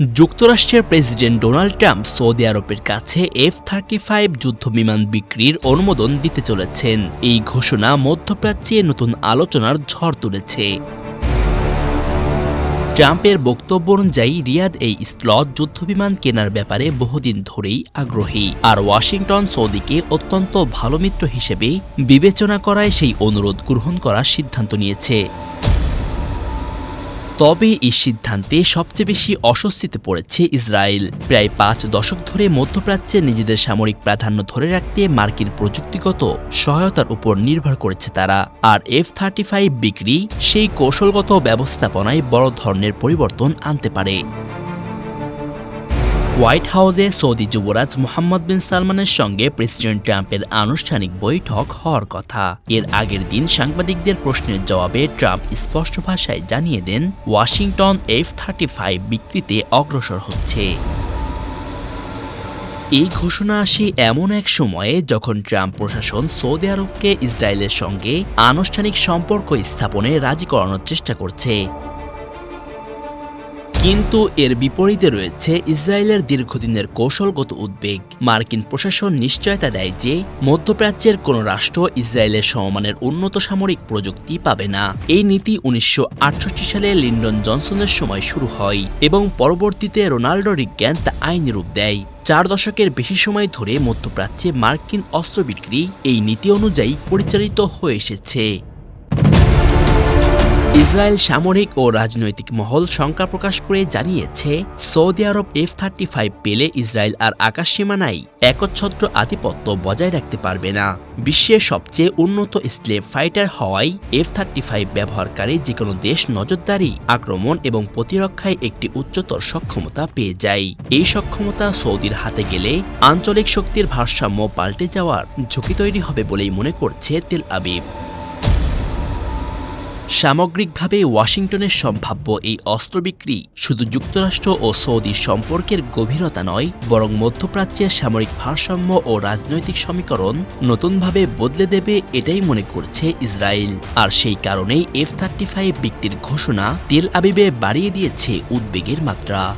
যুক্তরাষ্ট্রের president Donald Trump Saudi আরবের কাছে এফ থার্টি ফাইভ যুদ্ধবিমান বিক্রির অনুমোদন দিতে চলেছেন। এই ঘোষণা মধ্যপ্রাচ্যে নতুন আলোচনার ঝড় তুলেছে। ট্রাম্পের বক্তব্য অনুযায়ী রিয়াদ এই স্লট যুদ্ধবিমান কেনার ব্যাপারে বহুদিন ধরেই আগ্রহী। আর ওয়াশিংটন সৌদিকে অত্যন্ত ভালো মিত্র হিসেবে বিবেচনা করায় সেই অনুরোধ গ্রহণ করার সিদ্ধান্ত নিয়েছে। তবে এই সিদ্ধান্তে সবচেয়ে বেশি অস্বস্তিতে পড়েছে ইসরায়েল। প্রায় পাঁচ দশক ধরে মধ্যপ্রাচ্যে নিজেদের সামরিক প্রাধান্য ধরে রাখতে মার্কিন প্রযুক্তিগত সহায়তার উপর নির্ভর করেছে তারা। আর এফ থার্টি ফাইভ বিক্রি সেই কৌশলগত ব্যবস্থাপনায় বড় ধরনের পরিবর্তন আনতে পারে। হোয়াইট হাউসে সৌদি যুবরাজ মোহাম্মদ বিন সালমানের সঙ্গে প্রেসিডেন্ট ট্রাম্পের আনুষ্ঠানিক বৈঠক হওয়ার কথা। এর আগের দিন সাংবাদিকদের প্রশ্নের জবাবে ট্রাম্প স্পষ্ট ভাষায় জানিয়ে দেন, ওয়াশিংটন এফ থার্টি ফাইভ বিক্রিতে অগ্রসর হচ্ছে। এই ঘোষণা আসে এমন এক সময়ে যখন ট্রাম্প প্রশাসন সৌদি আরবকে ইসরায়েলের সঙ্গে আনুষ্ঠানিক সম্পর্ক স্থাপনে রাজি করানোর চেষ্টা করছে। কিন্তু এর বিপরীতে রয়েছে ইসরায়েলের দীর্ঘদিনের কৌশলগত উদ্বেগ। মার্কিন প্রশাসন নিশ্চয়তা দেয় যে, মধ্যপ্রাচ্যের কোনো রাষ্ট্র ইসরায়েলের সমমানের উন্নত সামরিক প্রযুক্তি পাবে না। এই নীতি উনিশশো আটষট্টি সালে লিন্ডন জনসনের সময় শুরু হয় এবং পরবর্তীতে রোনাল্ডো রিজ্ঞান তা আইনি রূপ দেয়। চার দশকের বেশি সময় ধরে মধ্যপ্রাচ্যে মার্কিন অস্ত্র বিক্রি এই নীতি অনুযায়ী পরিচালিত হয়ে এসেছে। ইসরায়েল সামরিক ও রাজনৈতিক মহল শঙ্কা প্রকাশ করে জানিয়েছে, সৌদি আরব এফ থার্টি ফাইভ পেলে ইসরায়েল আর আকাশ সীমানায় একচ্ছত্র আধিপত্য বজায় রাখতে পারবে না। বিশ্বের সবচেয়ে উন্নত স্লেভ ফাইটার হওয়ায় এফ থার্টি ফাইভ ব্যবহারকারী যে কোনো দেশ নজরদারি, আক্রমণ এবং প্রতিরক্ষায় একটি উচ্চতর সক্ষমতা পেয়ে যায়। এই সক্ষমতা সৌদির হাতে গেলে আঞ্চলিক শক্তির ভারসাম্য পাল্টে যাওয়ার ঝুঁকি তৈরি হবে বলেই মনে করছে তেল আবিব। সামগ্রিকভাবে ওয়াশিংটনের সম্ভাব্য এই অস্ত্র বিক্রি শুধু যুক্তরাষ্ট্র ও সৌদির সম্পর্কের গভীরতা নয়, বরং মধ্যপ্রাচ্যের সামরিক ভারসাম্য ও রাজনৈতিক সমীকরণ নতুনভাবে বদলে দেবে এটাই মনে করছে ইসরায়েল। আর সেই কারণেই এফ থার্টি ফাইভ বিক্রির ঘোষণা তেল আবিবে বাড়িয়ে দিয়েছে উদ্বেগের মাত্রা।